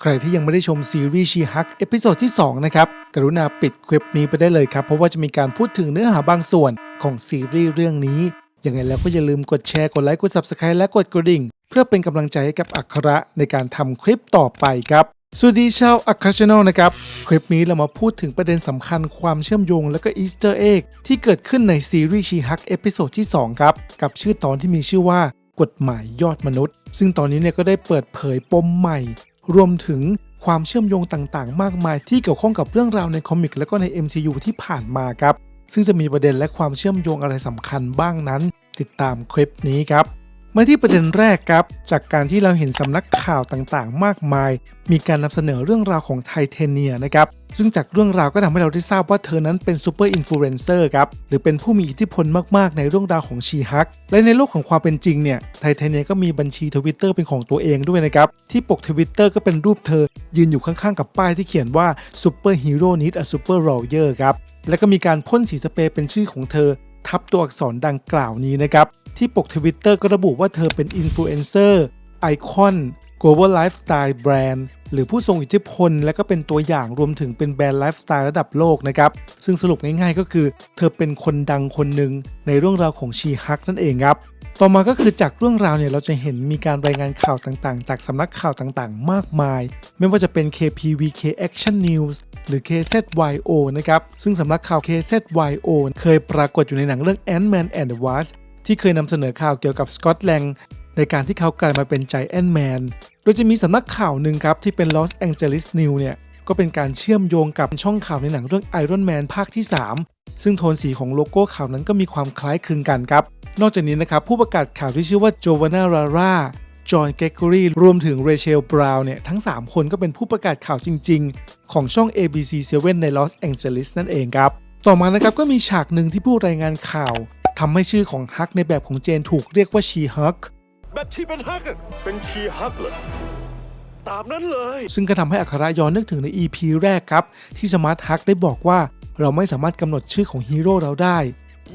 ใครที่ยังไม่ได้ชมซีรีส์ชีฮักเอพิโซดที่ 2 นะครับ กรุณาปิดคลิปนี้ไปได้เลยครับ เพราะว่าจะมีการพูดถึงเนื้อหาบางส่วนของซีรีส์เรื่องนี้ ยังไงแล้วก็อย่าลืมกดแชร์ กดไลค์ กด Subscribe และกดกระดิ่ง เพื่อเป็นกำลังใจให้กับอัคระในการทำคลิปต่อไปครับ สวัสดีชาวอัครชแนลนะครับ คลิปนี้เรามาพูดถึงประเด็นสำคัญความเชื่อมโยงและก็อีสเตอร์เอ็กที่เกิดขึ้นในซีรีส์ชีฮักเอพิโซดที่2ครับกับชื่อตอนที่มีชื่อว่ากฎหมายยอดมนุษย์ ซึ่งตอนนี้เนี่ยก็ได้เปิดเผยปมใหม่ รวมถึงความเชื่อมโยงต่างๆ มากมายที่เกี่ยวข้องกับเรื่องราวในคอมิกและก็ใน MCU ที่ผ่านมาครับ ซึ่งจะมีประเด็นและความเชื่อมโยงอะไรสำคัญบ้างนั้น ติดตามคลิปนี้ครับมาที่ประเด็นแรกครับ จากการที่เราเห็นสำนักข่าวต่างๆ มากมาย มีการนำเสนอเรื่องราวของไทเทเนียนะครับ ซึ่งจากเรื่องราวก็ทำให้เราได้ทราบว่าเธอนั้นเป็นซูเปอร์อินฟลูเอนเซอร์ครับ หรือเป็นผู้มีอิทธิพลมากๆ ในเรื่องราวของชีฮัก และในโลกของความเป็นจริงเนี่ย ไทเทเนียก็มีบัญชีทวิตเตอร์เป็นของตัวเองด้วยนะครับ ที่ปกทวิตเตอร์ก็เป็นรูปเธอ ยืนอยู่ข้างๆ กับป้ายที่เขียนว่าซูเปอร์ฮีโร่นิดอะซูเปอร์โรเยอร์ครับ แล้วก็มีการพ่นสีสเปรย์เป็นชื่อของเธอ ทับตัวอักษรดังกล่าวนี้นะครับ ที่ปกทวิตเตอร์ก็ระบุว่าเธอเป็นอินฟลูเอนเซอร์ไอคอน global lifestyle brand หรือผู้ทรงอิทธิพล และก็เป็นตัวอย่างรวมถึงเป็นแบรนด์ไลฟ์สไตล์ระดับโลกนะครับซึ่งสรุปง่ายๆก็คือ เธอเป็นคนดังคนหนึ่งในเรื่องราวของชีฮักนั่นเองครับต่อมาก็คือจากเรื่องราวเนี่ยเราจะเห็นมีการรายงานข่าวต่างๆ จากสำนักข่าวต่างๆ มากมาย ไม่ว่าจะเป็น KPVK Action News หรือ KZYO นะครับ ซึ่งสำนักข่าว KZYO เคยปรากฏอยู่ในหนังเรื่อง Ant-Man and the Wasp ที่เคยนำเสนอข่าวเกี่ยวกับสกอตแลนด์ในการที่เขากลายมาเป็นใจแอนแมน ดยจะมีสำนักข่าวหนึ่งครับ ที่เป็น Los Angeles News เนี่ย ก็เป็นการเชื่อมโยงกับช่องข่าวในหนังเรื่อง Iron Man ภาคที่ 3 ซึ่งโทนสีของโลโก้ข่าวนั้นก็มีความคล้ายคลึงกันครับ นอกจากนี้นะครับ ผู้ประกาศข่าวที่ชื่อว่าโจวาน่าราร่าจอห์นเกกอรีรวมถึงเรเชลบราวน์เนี่ยทั้ง 3 คนก็เป็นผู้ประกาศข่าวจริง ๆ ของช่อง ABC7 ในลอสแองเจลิสนั่นเองครับ ต่อมานะครับก็มีฉากหนึ่งที่ผู้รายงานข่าวทำให้ชื่อของฮักในแบบของเจนถูกเรียกว่าชีฮัก แบบชีเป็นฮักอะเป็นชีฮักเหรอ ตามนั้นเลย ซึ่งก็ทำให้อัคราย้อนนึกถึงใน EP แรกครับ ที่สมาร์ทฮักได้บอกว่า เราไม่สามารถกำหนดชื่อของฮีโร่เราได้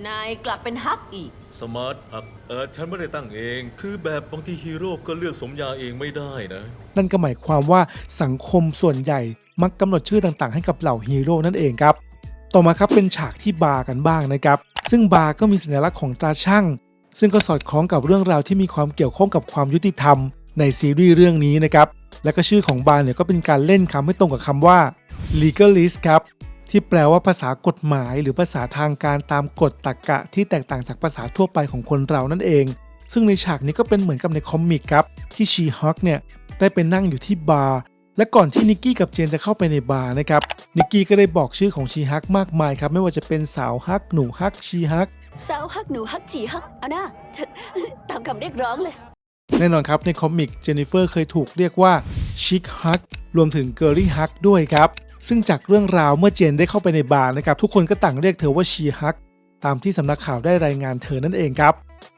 นายกลับเป็นฮักอีก สมาร์ทอัพเออฉันไม่ได้ตั้งเอง คือแบบบางทีฮีโร่ก็เลือกสมญาเองไม่ได้นะ นั่นก็หมายความว่าสังคมส่วนใหญ่มักกำหนดชื่อต่างๆ ให้กับเหล่าฮีโร่นั่นเองครับ ต่อมาครับเป็นฉากที่บาร์กันบ้างนะครับ ซึ่งบาร์ก็มีสัญลักษณ์ของตราช่าง ซึ่งก็สอดคล้องกับเรื่องราวที่มีความเกี่ยวข้องกับความยุติธรรมในซีรีส์เรื่องนี้นะครับ และก็ชื่อของบาร์เนี่ยก็เป็นการเล่นคำให้ตรงกับคำว่า legalist ครับ ที่แปลว่าภาษากฎหมาย หรือภาษาทางการตามกฎตรรกะที่แตกต่างจากภาษาทั่วไปของคนเรานั่นเอง ซึ่งในฉากนี้ก็เป็นเหมือนกับในคอมิกครับที่ชีฮอคเนี่ยได้ไปนั่งอยู่ที่บาร์และก่อนที่นิกกี้กับเจนจะเข้าไปในบาร์นะครับนิกกี้ก็ได้บอกชื่อของชีฮักมากมายครับไม่ว่าจะเป็นสาวฮักหนูฮักชีฮัก สาวฮักหนูฮักจีฮักเอานะฉันตามคำเรียกร้องเลย แน่นอนครับในคอมิกเจนนิเฟอร์เคยถูกเรียกว่าชิคฮักรวมถึงเกอร์ลี่ฮักด้วยครับ ซึ่งจากเรื่องราวเมื่อเจนได้เข้าไปในบาร์นะครับ ทุกคนก็ต่างเรียกเธอว่าชีฮักตามที่สำนักข่าวได้รายงานเธอนั่นเองครับ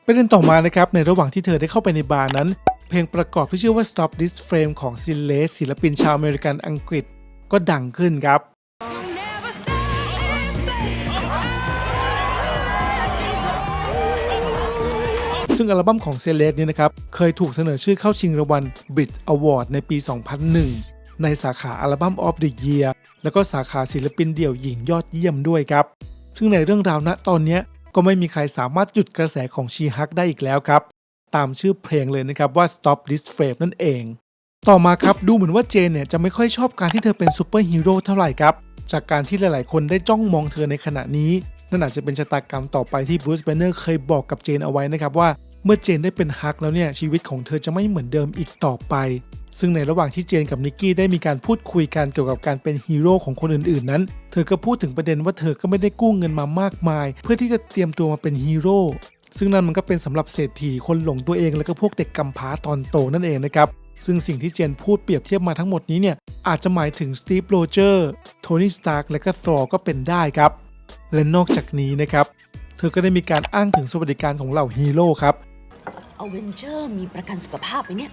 ประเด็นต่อมานะครับในระหว่างที่เธอได้เข้าไปในบาร์นั้น เพลงประกอบที่ชื่อว่า Stop This Frame ของซินเลสศิลปินชาวอเมริกันอังกฤษ ก็ดังขึ้นครับ ซึ่งอัลบั้มของเซเลสเนี่ยนะครับ เคยถูกเสนอชื่อเข้าชิงรางวัล Brit Award ในปี 2001 ในสาขาอัลบั้ม of the Year แล้วก็สาขาศิลปินเดี่ยวหญิงยอดเยี่ยมด้วยครับ ซึ่งในเรื่องราวณตอนนี้ก็ไม่มีใครสามารถหยุดกระแสของชีฮักได้อีกแล้วครับ ตามชื่อเพลงเลยนะครับว่า Stop This Frame นั่นเอง ต่อมาครับดูเหมือนว่าเจนเนี่ยจะไม่ค่อยชอบการที่เธอเป็นซูเปอร์ฮีโร่เท่าไหร่ครับ จากการที่หลายๆ คนได้จ้องมองเธอในขณะนี้ นั่นอาจจะเป็นชะตากรรมต่อไปที่บรูซแบนเนอร์เคยบอกกับเจนเอาไว้นะครับว่าเมื่อเจนได้เป็นฮักแล้วเนี่ยชีวิตของเธอจะไม่เหมือนเดิมอีกต่อไป ซึ่งในระหว่างที่เจนกับนิกกี้ได้มีการพูดคุยกันเกี่ยวกับการเป็นฮีโร่ของคนอื่นๆนั้น เธอก็พูดถึงประเด็นว่าเธอก็ไม่ได้กู้เงินมามากมาย เพื่อที่จะเตรียมตัวมาเป็นฮีโร่ซึ่งนั่นมันก็เป็นสำหรับเศรษฐีคนหลงตัวเองแล้วก็พวกเด็กกำพร้าตอนโตนั่นเองนะครับซึ่งสิ่งที่เจนพูดเปรียบเทียบมาทั้งหมดนี้เนี่ยอาจจะหมายถึงสตีฟโรเจอร์โทนี่สตาร์กและก็ทอร์ก็เป็นได้ครับ และนอกจากนี้นะครับ เธอก็ได้มีการอ้างถึงสวัสดิการของเหล่าฮีโร่ครับอเวนเจอร์มีประกันสุขภาพไหมเนี่ย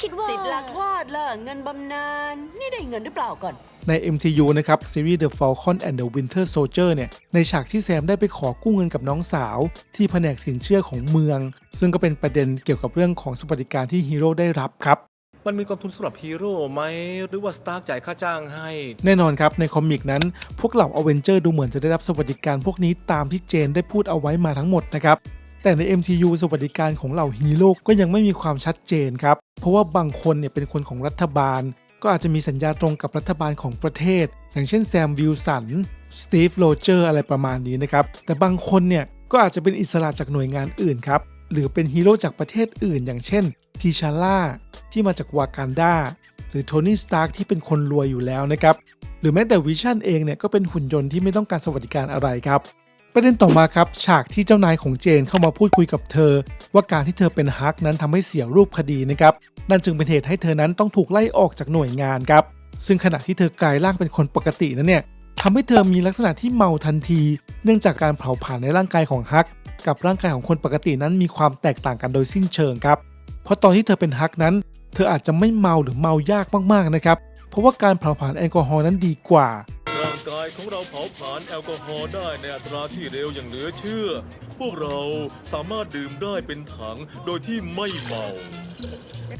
คิดว่าสิทธิ์หลักคลอดล่ะเงินบำนาญนี่ได้เงินหรือเปล่าก่อน ใน MCU นะครับซีรีส์ The Falcon and the Winter Soldier เนี่ยในฉากที่แซมได้ไปขอกู้เงินกับน้องสาว ที่แผนกสินเชื่อของเมือง ซึ่งก็เป็นประเด็นเกี่ยวกับเรื่องของสวัสดิการที่ฮีโร่ได้รับครับ มันมีกองทุนสำหรับฮีโร่ไหมหรือว่าสตาร์กจ่ายค่าจ้างให้ แน่นอนครับในคอมิกนั้น พวกเหล่าอเวนเจอร์ดูเหมือนจะได้รับสวัสดิการพวกนี้ตามที่เจนได้พูดเอาไว้มาทั้งหมดนะครับแต่ใน MCU สวัสดิการของเหล่าฮีโร่ก็ยังไม่มีความชัดเจนครับ เพราะว่าบางคนเนี่ยเป็นคนของรัฐบาล ก็อาจจะมีสัญญาตรงกับรัฐบาลของประเทศ อย่างเช่นแซมวิลสัน สตีฟโรเจอร์อะไรประมาณนี้นะครับ แต่บางคนเนี่ยก็อาจจะเป็นอิสระจากหน่วยงานอื่นครับ หรือเป็นฮีโร่จากประเทศอื่น อย่างเช่นทีชาร่าที่มาจากวากันดาหรือโทนี่สตาร์กที่เป็นคนรวยอยู่แล้วนะครับ หรือแม้แต่วิชั่นเองเนี่ยก็เป็นหุ่นยนต์ที่ไม่ต้องการสวัสดิการอะไรครับ ประเด็นต่อมาครับฉากที่เจ้านายของเจนเข้ามาพูดคุยกับเธอ ว่าการที่เธอเป็นฮักนั้นทำให้เสียรูปคดีนะครับนั่นจึงเป็นเหตุให้เธอนั้นต้องถูกไล่ออกจากหน่วยงานครับ ซึ่งขณะที่เธอกลายร่างเป็นคนปกตินั้นเนี่ยทำให้เธอมีลักษณะที่เมาทันที เนื่องจากการเผาผลาญในร่างกายของฮัก กับร่างกายของคนปกตินั้นมีความแตกต่างกันโดยสิ้นเชิงครับ เพราะตอนที่เธอเป็นฮักนั้น เธออาจจะไม่เมาหรือเมายากมากๆนะครับ เพราะว่าการเผาผลาญแอลกอฮอล์นั้นดีกว่า ร่างกายของเราเผาผลาญแอลกอฮอล์ได้ในอัตราที่เร็วอย่างเหลือเชื่อ พวกเราสามารถดื่มได้เป็นถังโดยที่ไม่เมา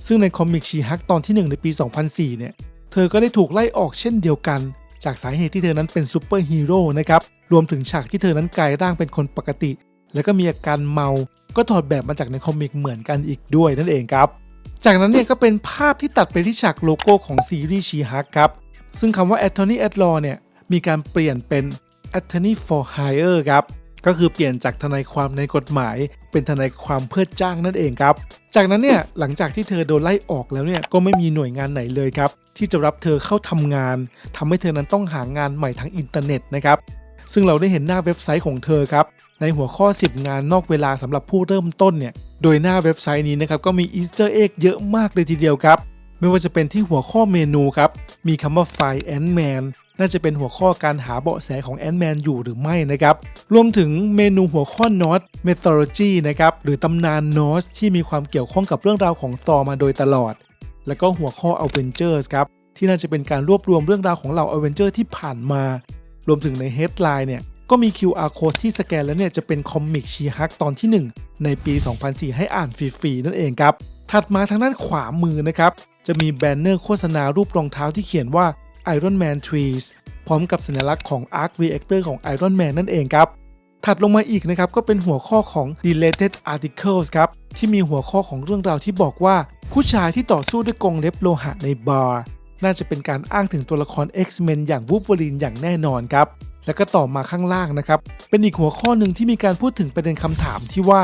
ซึ่งในคอมิกชีฮักตอนที่ 1 ในปี 2004 เนี่ย เธอก็ได้ถูกไล่ออกเช่นเดียวกัน จากสาเหตุที่เธอนั้นเป็นซูเปอร์ฮีโร่นะครับ รวมถึงฉากที่เธอนั้นกลายร่างเป็นคนปกติ แล้วก็มีอาการเมา ก็ถอดแบบมาจากในคอมิกเหมือนกันอีกด้วยนั่นเองครับ จากนั้นเนี่ยก็เป็นภาพที่ตัดไปที่ฉากโลโก้ของซีรีส์ชีฮักครับ ซึ่งคำว่า Attorney at Law เนี่ยมีการเปลี่ยนเป็น Attorney for Hire ครับ ก็คือเปลี่ยนจากทนายความในกฎหมาย เป็นทนายความเพื่อจ้างนั่นเองครับ จากนั้นเนี่ยหลังจากที่เธอโดนไล่ออกแล้วเนี่ยก็ไม่มีหน่วยงานไหนเลยครับที่จะรับเธอเข้าทำงานทำให้เธอนั้นต้องหางานใหม่ทางอินเทอร์เน็ตนะครับ ซึ่งเราได้เห็นหน้าเว็บไซต์ของเธอครับ ในหัวข้อ 10 งานนอกเวลาสำหรับผู้เริ่มต้นเนี่ย โดยหน้าเว็บไซต์นี้นะครับก็มีอีสเตอร์เอ็กเยอะมากเลยทีเดียวครับ ไม่ว่าจะเป็นที่หัวข้อเมนูครับ มีคำว่าไฟแอนแมนน่าจะเป็นหัวข้อการหาเบาะแสของแอนแมนอยู่หรือไม่นะครับ รวมถึงเมนูหัวข้อนอตเมท h โลจีนะครับ หรือตำนานนอสที่มีความเกี่ยวข้องกับเรื่องราวของซอมาโดยตลอด แล้วก็หัวข้อ a v e n g e r s ครับที่น่าจะเป็นการรวบรวมเรื่องราวของเหล่า a v e n g e r ที่ผ่านมา รวมถึงใน headline เนี่ย ก็มี QR code ที่สแกนแล้วเนี่ยจะเป็นคอมิกชีฮักตอนที่ 1 ในปี 2004 ให้อ่านฟรีๆนั่นเองครับ ถัดมาทางด้านขวามือนะครับ จะมีแบนเนอร์โฆษณารูปรองเท้าที่เขียนว่า Iron Man Trees พร้อมกับสัญลักษณ์ของ Arc Reactor ของ Iron Man นั่นเองครับ ถัดลงมาอีกนะครับก็เป็นหัวข้อของ related articles ครับ ที่มีหัวข้อของเรื่องราวที่บอกว่า ผู้ชายที่ต่อสู้ด้วยกรงเล็บโลหะในบาร์น่าจะเป็นการอ้างถึงตัวละคร X-Men อย่างวู l เวอรีนอย่างแน่นอนครับ แล้วก็ต่อมาข้างล่างนะครับ เป็นอีกหัวข้อหนึ่งที่มีการพูดถึงประเด็นคำถามที่ว่า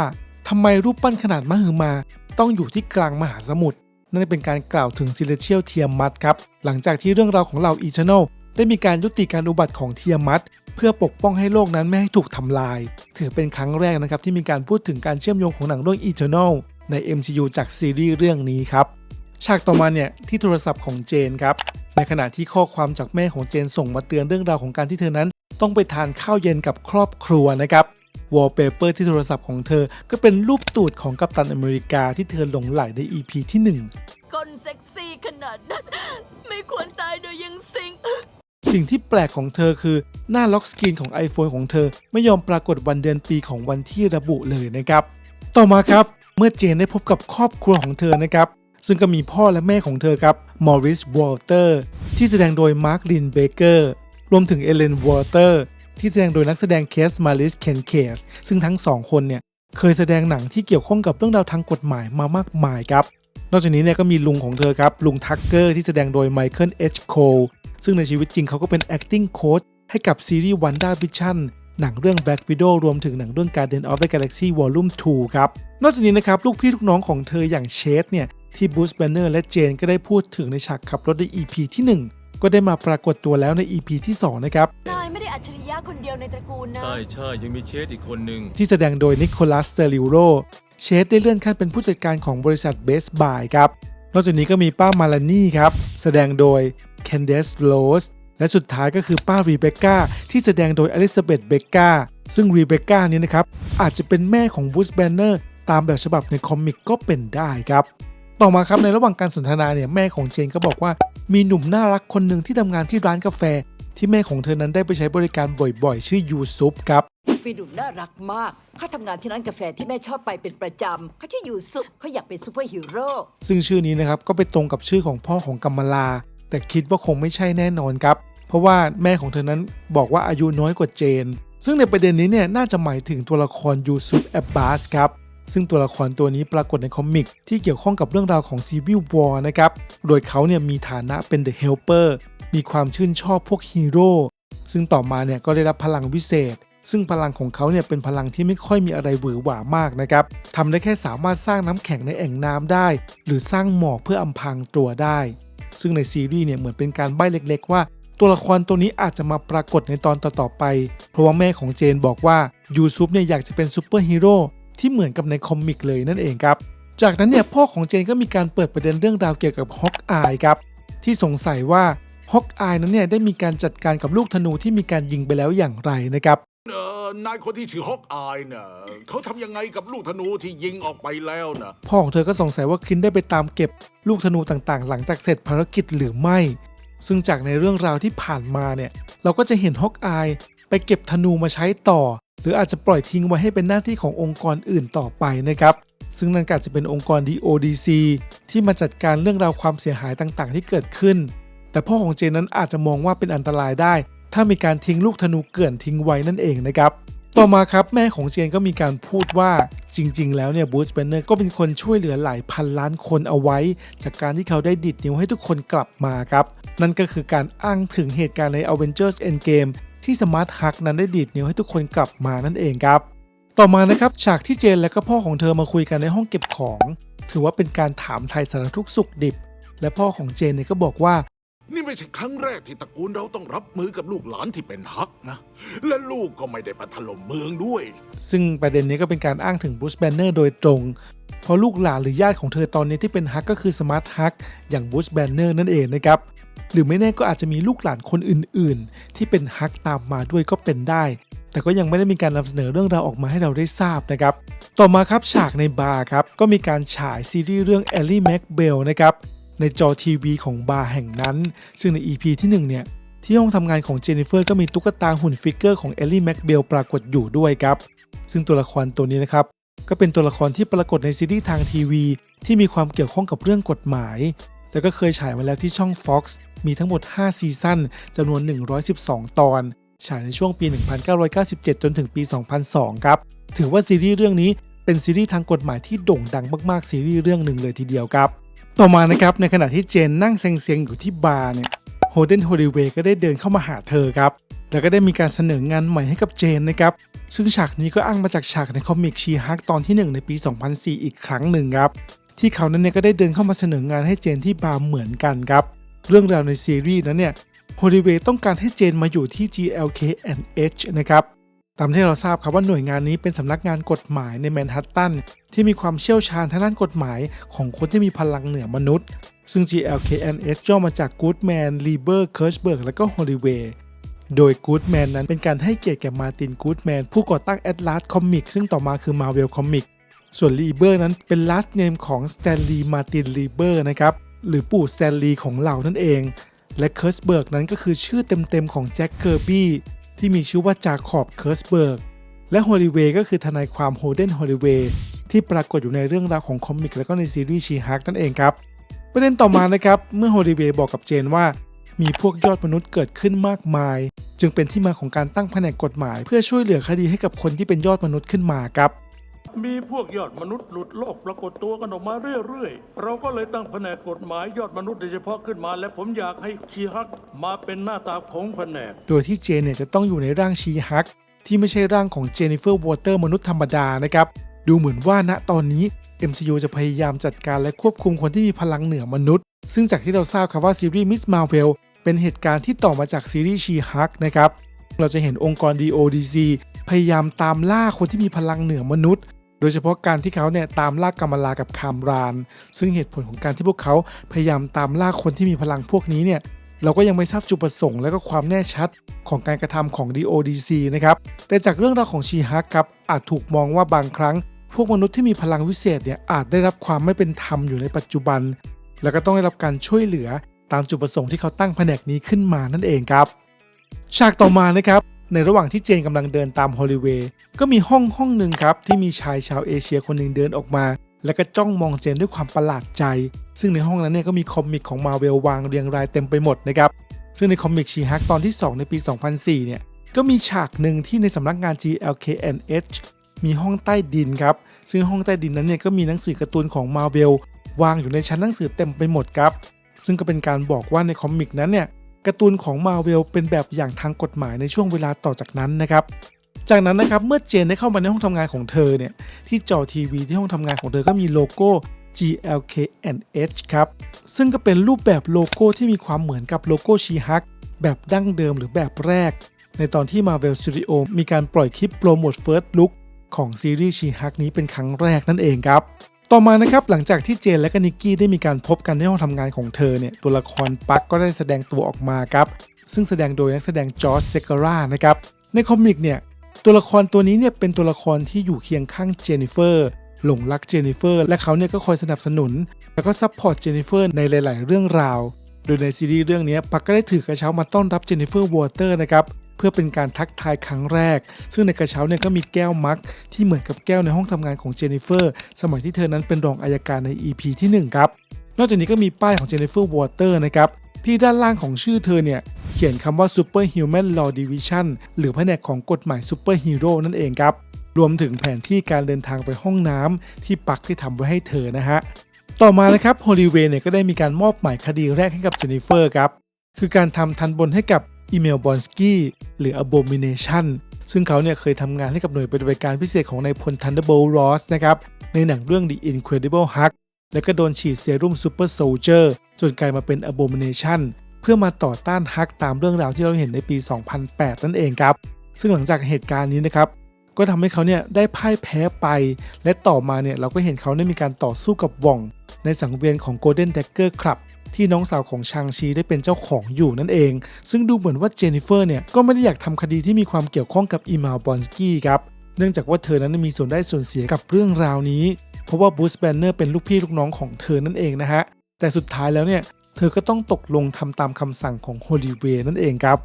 ทำไมรูปปั้นขนาดมหึมา ต้องอยู่ที่กลางมหาสมุทรนั่นเป็นการกล่าวถึงซิเลเชียลเทียมัตครับ หลังจากที่เรื่องราวของเราอีเทอร์นลได้มีการยุติการอุบัติของเทียมัตเพื่อปกป้องให้โลกนั้นไม่ให้ถูกทำลาย ถือเป็นครั้งแรกนะครับที่มีการพูดถึงการเชื่อมโยงของหนังเรื่อง Eternal ใน MCU จากซีรีส์เรื่องนี้ครับ ฉากต่อมาเนี่ยที่โทรศัพท์ของเจนครับ ในขณะที่ข้อความจากแม่ของเจนส่งมาเตือนเรื่องราวของการที่เธอนั้น ต้องไปทานข้าวเย็นกับครอบครัวนะครับวอลเปเปอร์ที่โทรศัพท์ของเธอ ก็เป็นรูปตูดของกัปตันอเมริกาที่เธอหลงไหลใน EP ที่ 1ก้นเซ็กซี่ขนาดนั้น ไม่ควรตายโดยยังซิง สิ่งที่แปลกของเธอคือ หน้าล็อกสกรีนของ iPhone ของเธอ ไม่ยอมปรากฏวันเดือนปีของวันที่ระบุเลยนะครับ ต่อมาครับเมื่อเจนได้พบกับครอบครัวของเธอนะครับ ซึ่งก็มีพ่อและแม่ของเธอครับมอริสวอลเตอร์ที่แสดงโดยมาร์คลินเบเกอร์ รวมถึงเอเลนวอเตอร์ที่แสดงโดยนักแสดงเคสมาริสเคนเคสซึ่งทั้งสองคนเนี่ยเคยแสดงหนังที่เกี่ยวข้องกับเรื่องราวทางกฎหมายมามากมายครับ นอกจากนี้เนี่ยก็มีลุงของเธอครับ ลุงทักเกอร์ที่แสดงโดยไมเคิลเอชโคลซึ่งในชีวิตจริงเขาก็เป็น acting coach ให้กับซีรีส์ WandaVision หนังเรื่อง Black Widow รวมถึงหนังเรื่อง Guardian of the Galaxy Volume 2 ครับ นอกจากนี้นะครับ ลูกพี่ลูกน้องของเธออย่างเชดเนี่ย ที่บูสแบนเนอร์และเจนก็ได้พูดถึงในฉากขับรถใน EP ที่ 1 ก็ได้มาปรากฏตัวแล้วใน EP ที่ 2 นะครับ นายไม่ได้อัจฉริยะคนเดียวในตระกูลนะ ใช่ใช่ยังมีเชสอีกคนหนึ่งที่แสดงโดยนิโคลัสเซริโรเชดได้เลื่อนขั้นเป็นผู้จัดการของบริษัทเบสบายครับ นอกจากนี้ก็มีป้ามาลานี่ครับ แสดงโดยเคนเดสโรสและสุดท้ายก็คือป้ารีเบคก้าที่แสดงโดยอลิซาเบธเบคก้าซึ่งรีเบคก้านี้นะครับ อาจจะเป็นแม่ของบูสแบนเนอร์ตามแบบฉบับในคอมิกก็เป็นได้ครับ ต่อมาครับในระหว่างการสนทนาเนี่ยแม่ของเจนก็บอกว่า มีหนุ่มน่ารักคนหนึ่งที่ทำงานที่ร้านกาแฟ ที่แม่ของเธอนั้นได้ไปใช้บริการบ่อยๆ ชื่อยูซุปครับ ปีดุน่ารักมากเขาทำงานที่ร้านกาแฟที่แม่ชอบไปเป็นประจำเขาชื่อยูซุเขาอยากเป็นซูเปอร์ฮีโร่ซึ่งชื่อนี้นะครับก็ไปตรงกับชื่อของพ่อของกัมมาลา แต่คิดว่าคงไม่ใช่แน่นอนครับ เพราะว่าแม่ของเธอนั้นบอกว่าอายุน้อยกว่าเจน ซึ่งในประเด็นนี้เนี่ยน่าจะหมายถึงตัวละครยูซุปแอบบาสครับ ซึ่งตัวละครตัวนี้ปรากฏในคอมิกที่เกี่ยวข้องกับเรื่องราวของ Civil War นะครับ โดยเขาเนี่ยมีฐานะเป็น The Helper มีความชื่นชอบพวกฮีโร่ ซึ่งต่อมาเนี่ยก็ได้รับพลังวิเศษ ซึ่งพลังของเขาเนี่ยเป็นพลังที่ไม่ค่อยมีอะไรหวือหวามากนะครับทำได้แค่สามารถสร้างน้ำแข็งในแอ่งน้ำได้ หรือสร้างหมอกเพื่ออำพรางตัวได้ ซึ่งในซีรีส์เนี่ยเหมือนเป็นการใบ้เล็ก ๆ ว่าตัวละครตัวนี้อาจจะมาปรากฏในตอนต่อๆไป เพราะว่าแม่ของเจนบอกว่ายูซุปเนี่ยอยากจะเป็นซูเปอร์ฮีโร่ ที่เหมือนกับในคอมิกเลยนั่นเองครับ จากนั้นเนี่ยพ่อของเจนก็มีการเปิดประเด็นเรื่องราวเกี่ยวกับฮอกอายครับที่สงสัยว่าฮอกอายนั้นเนี่ยได้มีการจัดการกับลูกธนูที่มีการยิงไปแล้วอย่างไรนะครับเออนายคนที่ชื่อฮอกอายเน่ะเขาทำยังไงกับลูกธนูที่ยิงออกไปแล้วนะพ่อของเธอก็สงสัยว่าคลินได้ไปตามเก็บลูกธนูต่างๆ หลังจากเสร็จภารกิจหรือไม่ ซึ่งจากในเรื่องราวที่ผ่านมาเนี่ยเราก็จะเห็นฮอกอายไปเก็บธนูมาใช้ต่อ หรืออาจจะปล่อยทิ้งไว้ให้เป็นหน้าที่ขององค์กรอื่นต่อไปนะครับซึ่งนั่นก็จะเป็นองค์กร DODC ที่มาจัดการเรื่องราวความเสียหายต่างๆ ที่เกิดขึ้น แต่พ่อของเจนนั้นอาจจะมองว่าเป็นอันตรายได้ ถ้ามีการทิ้งลูกธนูเกลื่อนทิ้งไว้นั่นเองนะครับต่อมาครับแม่ของเจนก็มีการพูดว่าจริง ๆ แล้วเนี่ยบูธเบนเนอร์ก็เป็นคนช่วยเหลือหลายพันล้านคนเอาไว้ จากการที่เขาได้ดิดนิ้วให้ทุกคนกลับมาครับ นั่นก็คือการอ้างถึงเหตุการณ์ใน Avengers Endgame ที่สมาร์ทฮักนั้นได้ดีดนิ้วให้ทุกคนกลับมานั่นเองครับ ต่อมานะครับฉากที่เจนและก็พ่อของเธอมาคุยกันในห้องเก็บของ ถือว่าเป็นการถามไทยสารทุกข์สุขดิบ และพ่อของเจนเนี่ยก็บอกว่า นี่ไม่ใช่ครั้งแรกที่ตระกูลเราต้องรับมือกับลูกหลานที่เป็นฮักนะ และลูกก็ไม่ได้ไปถล่มเมืองด้วย ซึ่งประเด็นนี้ก็เป็นการอ้างถึงบ r ู c แบนเนอร์โดยตรง เพราะลูกหลานหรือญาติของเธอตอนนี้ที่เป็นฮักก็คือสมาร์ทฮักอย่างบ r ู c แบนเนอร์นั่นเองนะครับ หรือไม่แน่ก็อาจจะมีลูกหลานคนอื่นๆ ที่เป็นฮักตามมาด้วยก็เป็นได้ แต่ก็ยังไม่ได้มีการนำเสนอเรื่องราวออกมาให้เราได้ทราบนะครับ ต่อมาครับฉากในบาร์ครับก็มีการฉายซีรีส์เรื่อง Ellie Mac Bell นะครับในจอทีวีของบาร์แห่งนั้น ซึ่งใน EP ที่ 1 เนี่ย ที่ห้องทำงานของเจนนิเฟอร์ก็มีตุ๊กตาหุ่นฟิกเกอร์ของ Ellie Mac Bell ปรากฏอยู่ด้วยครับ ซึ่งตัวละครตัวนี้นะครับ ก็เป็นตัวละครที่ปรากฏในซีรีส์ทางทีวี ที่มีความเกี่ยวข้องกับเรื่องกฎหมายแล้วก็เคยฉายมาแล้วที่ช่อง Fox มีทั้งหมด 5 ซีซั่นจำนวน 112 ตอน ฉายในช่วงปี 1997 จนถึงปี 2002 ครับ ถือว่าซีรีส์เรื่องนี้เป็นซีรีส์ทางกฎหมายที่โด่งดังมากๆ ซีรีส์เรื่องหนึ่งเลยทีเดียวครับ ต่อมานะครับในขณะที่เจนนั่งเซ็งๆอยู่ที่บาร์เนี่ยโฮเดนโฮลิเวย์ก็ได้เดินเข้ามาหาเธอครับ แล้วก็ได้มีการเสนองานใหม่ให้กับเจนนะครับ ซึ่งฉากนี้ก็อ้างมาจากฉากในคอมิกชีฮักตอนที่ 1 ในปี 2004 อีกครั้งหนึ่งครับ ที่เขานั้นเนี่ยก็ได้เดินเข้ามาเสนองานให้เจนที่บาร์เหมือนกันครับ เรื่องราวในซีรีส์นั้นเนี่ยโฮลิเวย์ต้องการให้เจนมาอยู่ที่ GLKNH นะครับตามที่เราทราบครับว่าหน่วยงานนี้เป็นสำนักงานกฎหมายในแมนฮัตตันที่มีความเชี่ยวชาญทางด้านกฎหมายของคนที่มีพลังเหนือมนุษย์ ซึ่ง GLKNS ย่อมาจาก Goodman, Lieber, Kirchberg และก็ Holloway โดย Goodman นั้นเป็นการให้เกียรติแก่มาติน Goodman ผู้ก่อตั้ง Atlas Comics ซึ่งต่อมาคือ Marvel Comics ส่วน Lieber นั้นเป็น last name ของ Stanley Martin Lieber นะครับ หรือปู่ Stanley ของเรานั่นเอง และ Kirchberg นั้นก็คือชื่อเต็มๆของแจ็คเกอร์บี้ที่มีชื่อว่าจาคอบเคิร์สเบิร์กและฮอลิเวย์ก็คือทนายความโฮเดนฮอลิเวย์ที่ปรากฏอยู่ในเรื่องราวของคอมิกและก็ในซีรีส์ชีฮักนั่นเองครับ ประเด็นต่อมานะครับ เมื่อฮอลิเวย์บอกกับเจนว่า มีพวกยอดมนุษย์เกิดขึ้นมากมาย จึงเป็นที่มาของการตั้งแผนกกฎหมาย เพื่อช่วยเหลือคดีให้กับคนที่เป็นยอดมนุษย์ขึ้นมาครับ มีพวกยอดมนุษย์หลุดโลกปรากฏตัวกันออกมาเรื่อยๆ เราก็เลยตั้งแผนกกฎหมายยอดมนุษย์โดยเฉพาะขึ้นมา และผมอยากให้ชีฮักมาเป็นหน้าตาของแผนก โดยที่เจนเนี่ยจะต้องอยู่ในร่างชีฮักที่ไม่ใช่ร่างของเจนนิเฟอร์วอเตอร์มนุษย์ธรรมดานะครับ ดูเหมือนว่าณตอนนี้ MCU จะพยายามจัดการและควบคุมคนที่มีพลังเหนือมนุษย์ ซึ่งจากที่เราทราบครับว่าซีรีส์ Miss Marvel เป็นเหตุการณ์ที่ต่อมาจากซีรีส์ชีฮักนะครับ เราจะเห็นองค์กร DODC พยายามตามล่าคนที่มีพลังเหนือมนุษย์ โดยเฉพาะการที่เขาเนี่ยตามล่ากำมลากับคามราน ซึ่งเหตุผลของการที่พวกเขาพยายามตามล่าคนที่มีพลังพวกนี้เนี่ยเราก็ยังไม่ทราบจุดประสงค์และก็ความแน่ชัดของการกระทำของ DODC นะครับ แต่จากเรื่องราวของชีฮักครับอาจถูกมองว่าบางครั้ง พวกมนุษย์ที่มีพลังวิเศษเนี่ยอาจได้รับความไม่เป็นธรรมอยู่ในปัจจุบัน แล้วก็ต้องได้รับการช่วยเหลือตามจุดประสงค์ที่เขาตั้งแผนกนี้ขึ้นมานั่นเองครับ ฉากต่อมานะครับ ในระหว่างที่เจนกำลังเดินตามฮอลลีเวย์ก็มีห้องห้องหนึ่งครับ ที่มีชายชาวเอเชียคนหนึ่งเดินออกมา แล้วก็จ้องมองเจนด้วยความประหลาดใจ ซึ่งในห้องนั้นเนี่ยก็มีคอมิกของมาเวลวางเรียงรายเต็มไปหมดนะครับซึ่งในคอมิกชีฮักตอนที่ 2 ในปี 2004 เนี่ยก็มีฉากหนึ่งที่ในสำนักงาน GLKNH มีห้องใต้ดินครับ ซึ่งห้องใต้ดินนั้นเนี่ยก็มีหนังสือการ์ตูนของมาเวลวางอยู่ในชั้นหนังสือเต็มไปหมดครับ ซึ่งก็เป็นการบอกว่าในคอมิกนั้นเนี่ย การ์ตูนของมาเวลเป็นแบบอย่างทางกฎหมายในช่วงเวลาต่อจากนั้นนะครับจากนั้นนะครับเมื่อเจนได้เข้ามาในห้องทำงานของเธอเนี่ยที่จอทีวีที่ห้องทำงานของเธอก็มีโลโก้ GLKNH ครับซึ่งก็เป็นรูปแบบโลโก้ที่มีความเหมือนกับโลโก้ชีฮักแบบดั้งเดิมหรือแบบแรก ในตอนที่ Marvel Studio มีการปล่อยคลิปโปรโมท First Look ของซีรีส์ชีฮักนี้เป็นครั้งแรกนั่นเองครับ ต่อมานะครับหลังจากที่เจนและก็นิกกี้ได้มีการพบกันในห้องทำงานของเธอเนี่ยตัวละครปักก็ได้แสดงตัวออกมาครับซึ่งแสดงโดยนักแสดงจอร์จเซกรานะครับในคอมิกเนี่ยตัวละครตัวนี้เนี่ยเป็นตัวละครที่อยู่เคียงข้างเจนนิเฟอร์หลงรักเจนนิเฟอร์และเขาเนี่ยก็คอยสนับสนุน แล้วก็ซัพพอร์ตเจนนิเฟอร์ในหลาย ๆ เรื่องราว โดยในซีรีส์เรื่องนี้ปักก็ได้ถือกระเช้ามาต้อนรับเจนนิเฟอร์วอเตอร์นะครับ พื่อเป็นการทักทายครั้งแรก ซึ่งในกระเช้าเนี่ยก็มีแก้วมักที่เหมือนกับแก้วในห้องทำงานของเจนนิเฟอร์ สมัยที่เธอนั้นเป็นรองอายการใน EP ที่ 1 ครับ นอกจากนี้ก็มีป้ายของเจนนิเฟอร์วอเตอร์นะครับที่ด้านล่างของชื่อเธอเนี่ย เขียนคำว่า Super Human Law Division หรือแผนกของกฎหมาย Super Hero นั่นเองครับ รวมถึงแผนที่การเดินทางไปห้องน้ำที่ปักที่ทำไว้ให้เธอนะฮะ ต่อมานะครับฮอลลีเวย์เนี่ยก็ได้มีการมอบหมายคดีแรกให้กับเจนนิเฟอร์ครับ คือการทำทันบนให้กับ อีเมลบอนสกี้หรือ Abomination ซึ่งเขาเนี่ยเคยทำงานให้กับหน่วยปฏิบัติการพิเศษของนายพล Thunderbolt Ross นะครับ ในหนังเรื่อง The Incredible Hulk แล้วก็โดนฉีดเซรุ่ม Super Soldier จนกลายมาเป็น Abomination เพื่อมาต่อต้านฮักตามเรื่องราวที่เราเห็นในปี 2008 นั่นเองครับ ซึ่งหลังจากเหตุการณ์นี้นะครับ ก็ทำให้เขาเนี่ยได้พ่ายแพ้ไป และต่อมาเนี่ยเราก็เห็นเขาได้มีการต่อสู้กับว่อง ในสังเวียนของ Golden Dagger Club ที่น้องสาวของชางชีได้เป็นเจ้าของอยู่นั่นเอง ซึ่งดูเหมือนว่าเจนนิเฟอร์เนี่ยก็ไม่ได้อยากทำคดีที่มีความเกี่ยวข้องกับอีมาลบอนสกี้ครับเนื่องจากว่าเธอนั้นมีส่วนได้ส่วนเสียกับเรื่องราวนี้ เพราะว่าบูสแบนเนอร์เป็นลูกพี่ลูกน้องของเธอนั่นเองนะฮะแต่สุดท้ายแล้วเนี่ยเธอก็ต้องตกลงทำตามคำสั่งของโฮลิเวย์นั่นเองครับ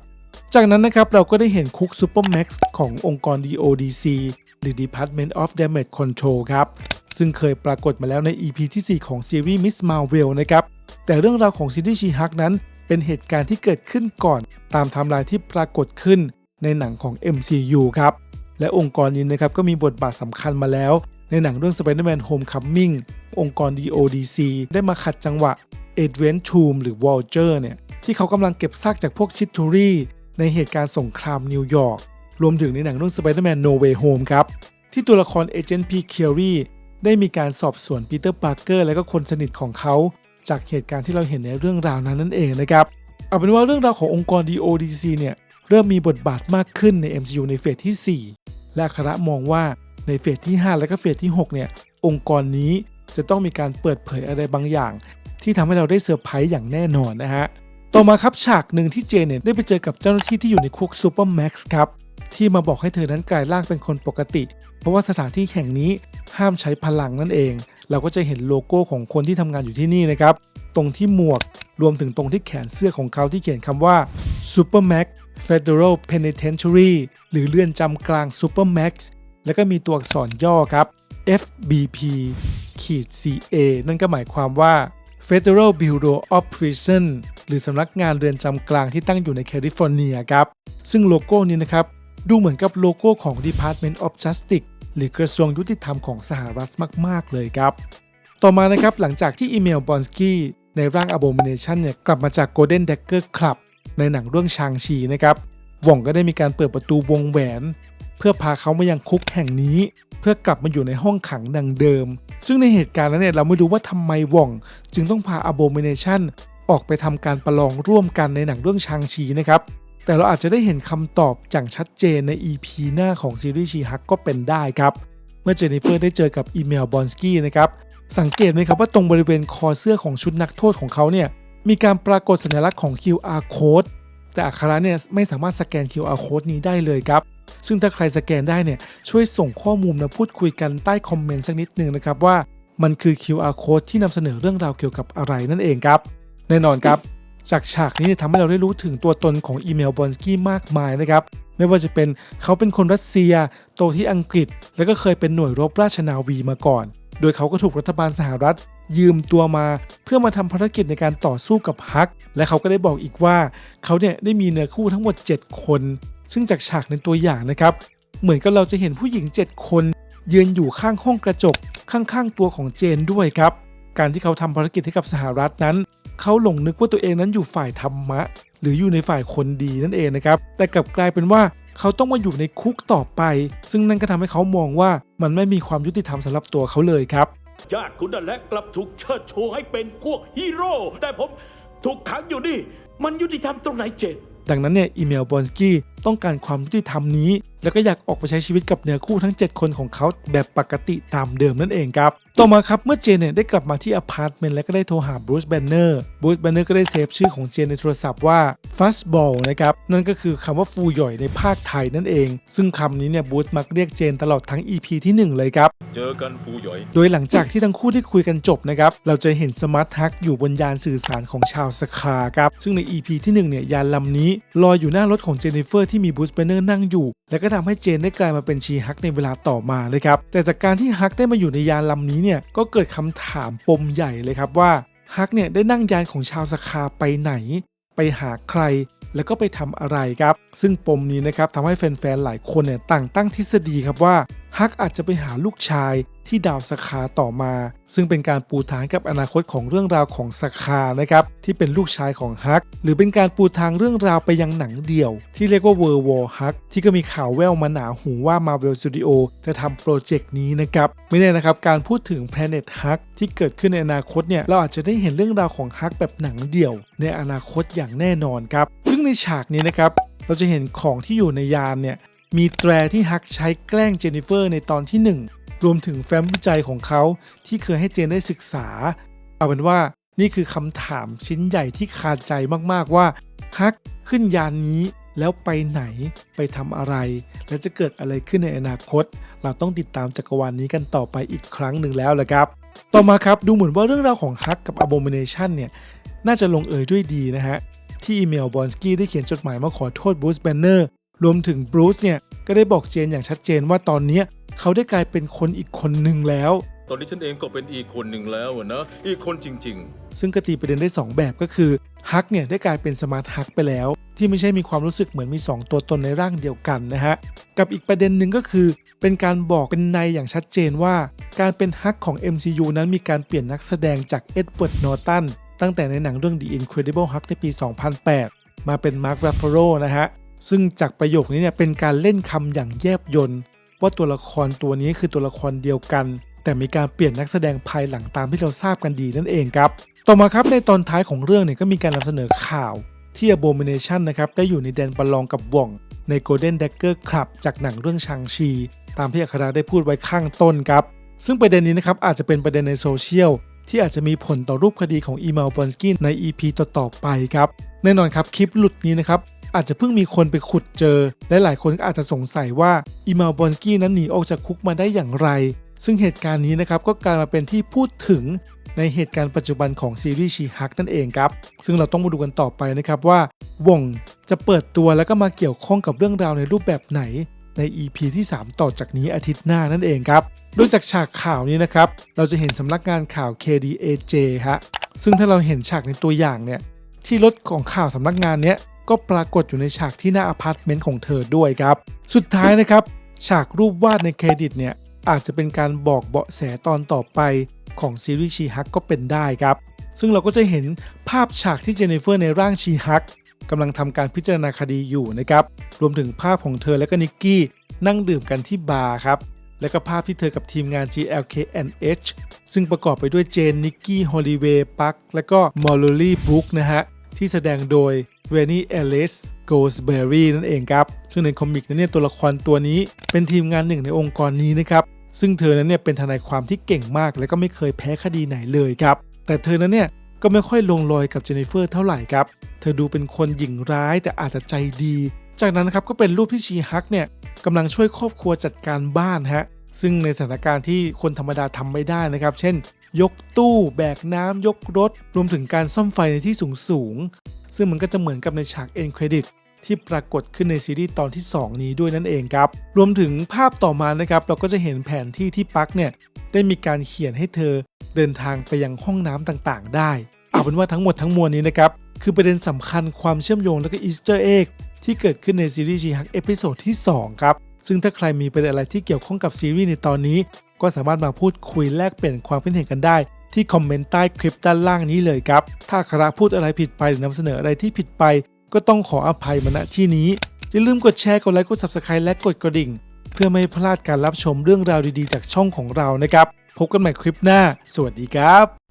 จากนั้นนะครับเราก็ได้เห็นคุกซูเปอร์แม็กซ์ขององค์กร DODC หรือ Department of Damage Control ครับ ซึ่งเคยปรากฏมาแล้วใน EP ที่ 4 ของซีรีส์ Miss Marvel นะครับ แต่เรื่องราวของซีรีส์ชีฮักนั้น เป็นเหตุการณ์ที่เกิดขึ้นก่อนตามไทม์ไลน์ที่ปรากฏขึ้นในหนังของ MCU ครับ และองค์กรนี้นะครับก็มีบทบาทสำคัญมาแล้ว ในหนังเรื่อง Spider-Man Homecoming องค์กร DODC ได้มาขัดจังหวะ Advent Tomb หรือ Vulture เนี่ยที่เขากำลังเก็บซากจากพวกชิตทูรีในเหตุการณ์สงครามนิวยอร์กรวมถึงในหนังเรื่อง Spider-Man No Way Home ครับ ที่ตัวละครเอเจนต์พีเคียรีได้มีการสอบสวนปีเตอร์ปาร์เกอร์และก็คนสนิทของเขา จากเหตุการณ์ที่เราเห็นในเรื่องราวนั้นนั่นเองนะครับเอาเป็นว่าเรื่องราวขององค์กร DODC เนี่ยเริ่มมีบทบาทมากขึ้นใน MCU ในเฟสที่ 4 และคระมองว่าในเฟสที่ 5 และก็เฟสที่ 6 เนี่ยองค์กรนี้จะต้องมีการเปิดเผยอะไรบางอย่าง ที่ทำให้เราได้เซอร์ไพรส์อย่างแน่นอนนะฮะ ต่อมาครับฉากหนึ่งที่เจเน็ตได้ไปเจอกับเจ้าหน้าที่ที่อยู่ในคุกซูเปอร์แม็กซ์ครับที่มาบอกให้เธอนั้นกลายร่างเป็นคนปกติ เพราะว่าสถานที่แห่งนี้ห้ามใช้พลังนั่นเอง เราก็จะเห็นโลโก้ของคนที่ทำงานอยู่ที่นี่นะครับ ตรงที่หมวกรวมถึงตรงที่แขนเสื้อของเขาที่เขียนคำว่า Super Max Federal Penitentiary หรือเรือนจำกลาง Super Max แล้วก็มีตัวอักษรย่อครับ FBP ขีด CA นั่นก็หมายความว่า Federal Bureau of Prison หรือสำนักงานเรือนจำกลางที่ตั้งอยู่ในแคลิฟอร์เนียครับ ซึ่งโลโก้นี้นะครับ ดูเหมือนกับโลโก้ของ Department of Justice หรือกระทรวงยุติธรรมของสหรัฐมาก ๆ เลยครับ ต่อมานะครับหลังจากที่อีเมลบอนสกี้ในร่าง Abomination เนี่ยกลับมาจาก Golden Dagger Club ในหนังเรื่องชางชีนะครับว่องก็ได้มีการเปิดประตูวงแหวน เพื่อพาเขามายังคุกแห่งนี้ เพื่อกลับมาอยู่ในห้องขังดังเดิม ซึ่งในเหตุการณ์นั้นเนี่ยเราไม่รู้ว่าทำไมว่อง จึงต้องพา Abomination ออกไปทำการประลองร่วมกันในหนังเรื่องชางชีนะครับ แต่เราอาจจะได้เห็นคำตอบอย่างชัดเจนใน EP หน้าของซีรีส์ชีฮักก็เป็นได้ครับ เมื่อเจนนิเฟอร์ได้เจอกับอีเมลบอนสกี้นะครับสังเกตไหมครับว่าตรงบริเวณคอเสื้อของชุดนักโทษของเขาเนี่ยมีการปรากฏสัญลักษณ์ของ QR code แต่อัคระเนี่ยไม่สามารถสแกน QR code นี้ได้เลยครับ ซึ่งถ้าใครสแกนได้เนี่ยช่วยส่งข้อมูลมาพูดคุยกันใต้คอมเมนต์สักนิดหนึ่งนะครับว่ามันคือ QR code ที่นำเสนอเรื่องราวเกี่ยวกับอะไรนั่นเองครับ แน่นอนครับ จากฉากนี้ทำให้เราได้รู้ถึงตัวตนของอีเมลบอนสกี้มากมายนะครับไม่ว่าจะเป็นเขาเป็นคนรัสเซีย โตที่อังกฤษ แล้วก็เคยเป็นหน่วยรบราชนาวีมาก่อน โดยเขาก็ถูกรัฐบาลสหรัฐ ยืมตัวมา เพื่อมาทำภารกิจในการต่อสู้กับฮัก และเขาก็ได้บอกอีกว่า เขาเนี่ยได้มีเนื้อคู่ทั้งหมด 7 คน ซึ่งจากฉากในตัวอย่างนะครับ เหมือนกับเราจะเห็นผู้หญิง 7 คน ยืนอยู่ข้างห้องกระจก ข้างๆตัวของเจนด้วยครับ การที่เขาทำภารกิจให้กับสหรัฐนั้น เขาหลงนึกว่าตัวเองนั้นอยู่ฝ่ายธรรมะ หรืออยู่ในฝ่ายคนดีนั่นเองนะครับ แต่กลับกลายเป็นว่าเขาต้องมาอยู่ในคุกต่อไป ซึ่งนั่นก็ทำให้เขามองว่ามันไม่มีความยุติธรรมสำหรับตัวเขาเลยครับญาติคุณนั่นแหละกลับถูกเชิดชูให้เป็นพวกฮีโร่แต่ผมถูกขังอยู่นี่ มันยุติธรรมตรงไหนเจนดังนั้นเนี่ยอีเมลบอนสกี้ ต้องการความยุติธรรมนี้ แล้วก็อยากออกไปใช้ชีวิตกับเนื้อคู่ทั้ง 7 คนของเขาแบบปกติตามเดิมนั่นเองครับต่อมาครับเมื่อเจนเนี่ยได้กลับมาที่อพาร์ตเมนต์และก็ได้โทรหาบรูซแบนเนอร์บรูซแบนเนอร์ก็ได้เซฟชื่อของเจนในโทรศัพท์ว่าฟัสบอลนะครับนั่นก็คือคำว่าฟูหย่อยในภาคไทยนั่นเอง ซึ่งคำนี้เนี่ยบรูซมักเรียกเจนตลอดทั้ง EP ที่หนึ่งเลยครับ เจอกันฟูหยอย โดยหลังจากที่ทั้งคู่ได้คุยกันจบนะครับเราจะเห็นสมาร์ทฮักอยู่บนยานสื่อสารของชาวสคาครับซึ่งใน EP ที่1เนี่ยยานลำนี้ลอยอยู่หน้ารถของเจนนิเฟอร์ที่มีบูสเบเนอร์นั่งอยู่ และก็ทำให้เจนได้กลายมาเป็นชีฮักในเวลาต่อมาเลยครับแต่จากการที่ฮักได้มาอยู่ในยานลำนี้เนี่ยก็เกิดคำถามปมใหญ่เลยครับว่าฮักเนี่ยได้นั่งยานของชาวสคาไปไหน ไปหาใครแล้วก็ไปทำอะไรครับ ซึ่งปมนี้นะครับทำให้แฟนๆหลายคนเนี่ยต่างตั้งทฤษฎีครับว่าฮักอาจจะไปหาลูกชายที่ดาวสคาต่อมา ซึ่งเป็นการปูทางกับอนาคตของเรื่องราวของสคานะครับที่เป็นลูกชายของฮัก หรือเป็นการปูทางเรื่องราวไปยังหนังเดี่ยว ที่เรียกว่า World War Hug ที่ก็มีข่าวแววมาหนาหูว่า Marvel Studio จะทำโปรเจกต์นี้นะครับไม่แน่นะครับการพูดถึง Planet Hug ที่เกิดขึ้นในอนาคตเนี่ยเราอาจจะได้เห็นเรื่องราวของฮักแบบหนังเดี่ยว ในอนาคตอย่างแน่นอนครับซึ่งในฉากนี้นะครับเราจะเห็นของที่อยู่ในยานเนี่ย มีแตรที่ฮักใช้แกล้งเจนนิเฟอร์ในตอนที่ 1 รวมถึงแฟ้มวิจัยของเขาที่เคยให้เจนได้ศึกษา เอาเป็นว่านี่คือคำถามชิ้นใหญ่ที่คาใจมากๆว่า ฮักขึ้นยานนี้แล้วไปไหนไปทำอะไร และจะเกิดอะไรขึ้นในอนาคต เราต้องติดตามจักรวาลนนี้กันต่อไปอีกครั้งหนึ่งแล้วละครับ ต่อมาครับดูเหมือนว่าเรื่องราวของฮักกับ Abomination เนี่ยน่าจะลงเอยด้วยดีนะฮะที่อีเมลบอนสกี้ได้เขียนจดหมายมาขอโทษบรูซแบนเนอร์ รวมถึงบรูซเนี่ยก็ได้บอกเจนอย่างชัดเจนว่าตอนเนี้ยเขาได้กลายเป็นคนอีกคนหนึ่งแล้ว ตอนนี้ฉันเองก็เป็นอีกคนหนึ่งแล้วอะนะอีกคนจริงซึ่งก็ตีประเด็นได้ 2 แบบก็คือฮักเนี่ยได้กลายเป็นสมาร์ทฮักไปแล้ว ที่ไม่ใช่มีความรู้สึกเหมือนมี 2 ตัวตนในร่างเดียวกันนะฮะกับอีกประเด็นหนึ่งก็คือ เป็นการบอกเป็นในยอย่างชัดเจนว่า การเป็นฮักของ MCU นั้นมีการเปลี่ยนนักแสดงจากเอ็ดเวิร์ดนอร์ตันตั้งแต่ในหนังเรื่อง The Incredible Hulk ในปี 2008 มาเป็นมาร์ค r ร f ฟ r o นะฮะ ซึ่งจากประโยคนี้เนี่ยเป็นการเล่นคำอย่างแยบยลว่าตัวละครตัวนี้คือตัวละครเดียวกัน แต่มีการเปลี่ยนนักแสดงภายหลังตามที่เราทราบกันดีนั่นเองครับ ต่อมาครับในตอนท้ายของเรื่องเนี่ยก็มีการนำเสนอข่าวที่ Abomination นะครับได้อยู่ในแดนประลองกับว่อง ใน Golden Dagger Club จากหนังเรื่องชังชี ตามที่อัคราได้พูดไว้ข้างต้นครับ ซึ่งประเด็นนี้นะครับอาจจะเป็นประเด็นในโซเชียลที่อาจจะมีผลต่อรูปคดีของอีเมลบอนสกี้ใน EP ต่อๆไปครับแน่นอนครับคลิปหลุดนี้นะครับ อาจจะเพิ่งมีคนไปขุดเจอ และหลายคนก็อาจจะสงสัยว่าอีเมลบอนสกี้นั้นหนีออกจากคุกมาได้อย่างไร ซึ่งเหตุการณ์นี้นะครับก็กลายมาเป็นที่พูดถึงในเหตุการณ์ปัจจุบันของซีรีส์ชีฮักนั่นเองครับ ซึ่งเราต้องมาดูกันต่อไปนะครับว่าวงจะเปิดตัวแล้วก็มาเกี่ยวข้องกับเรื่องราวในรูปแบบไหนใน EP ที่ 3 ต่อจากนี้อาทิตย์หน้านั่นเองครับโดยจากฉากข่าวนี้นะครับ เราจะเห็นสำนักงานข่าว KDAJ ฮะซึ่งถ้าเราเห็นฉากในตัวอย่างเนี่ยที่รถของข่าวสำนักงานเนี้ย ก็ปรากฏอยู่ในฉากที่หน้าอพาร์ตเมนต์ของเธอด้วยครับ สุดท้ายนะครับ ฉากรูปวาดในเครดิตเนี่ยอาจจะเป็นการบอกเบาะแสตอนต่อไปของซีรีส์ชีฮักก็เป็นได้ครับ ซึ่งเราก็จะเห็นภาพฉากที่เจเนฟเฟอร์ในร่างชีฮักกำลังทำการพิจารณาคดีอยู่นะครับ รวมถึงภาพของเธอและก็นิกกี้นั่งดื่มกันที่บาร์ครับ และก็ภาพที่เธอกับทีมงาน GLKNH ซึ่งประกอบไปด้วยเจนนิกกี้ฮอลลีเวย์ปักและก็มอลลี่บรูคนะฮะ ที่แสดงโดยเวนี่เอลิสโกสเบอรี่นั่นเองครับ ซึ่งในคอมิกนั้นเนี่ยตัวละครตัวนี้เป็นทีมงานหนึ่งในองค์กรนี้นะครับ ซึ่งเธอนั้นเนี่ยเป็นทนายความที่เก่งมาก และก็ไม่เคยแพ้คดีไหนเลยครับ แต่เธอนั้นเนี่ยก็ไม่ค่อยลงรอยกับเจนนิเฟอร์เท่าไหร่ครับ เธอดูเป็นคนหยิ่งร้ายแต่อาจจะใจดี จากนั้นครับก็เป็นรูปที่ชีฮักเนี่ยกำลังช่วยครอบครัวจัดการบ้านฮะซึ่งในสถานการณ์ที่คนธรรมดาทำไม่ได้นะครับ เช่น ยกตู้ แบกน้ำยกรถ รวมถึงการซ่อมไฟในที่สูงสูง ซึ่งมันก็จะเหมือนกับในฉากเอ็นเครดิตที่ปรากฏขึ้นในซีรีส์ตอนที่ 2 นี้ด้วยนั่นเองครับ รวมถึงภาพต่อมานะครับ เราก็จะเห็นแผนที่ที่ปักเนี่ย ได้มีการเขียนให้เธอเดินทางไปยังห้องน้ำต่างๆ ได้ เอาเป็นว่าทั้งหมดทั้งมวลนี้นะครับ คือประเด็นสำคัญความเชื่อมโยงและก็อีสเตอร์เอ็กที่เกิดขึ้นในซีรีส์ชีฮักเอพิโซดที่ 2 ครับ ซึ่งถ้าใครมีประเด็นอะไรที่เกี่ยวข้องกับซีรีส์ในตอนนี้ ก็สามารถมาพูดคุยแลกเปลี่ยนความคิดเห็นกันได้ ที่คอมเมนต์ใต้คลิปด้านล่างนี้เลยครับ ถ้าคราพูดอะไรผิดไปหรือนำเสนออะไรที่ผิดไป ก็ต้องขออภัยมาณที่นี้อย่าลืมกดแชร์กดไลค์กด Subscribe และกดกระดิ่ง เพื่อไม่พลาดการรับชมเรื่องราวดีๆ จากช่องของเรานะครับพบกันใหม่คลิปหน้า สวัสดีครับ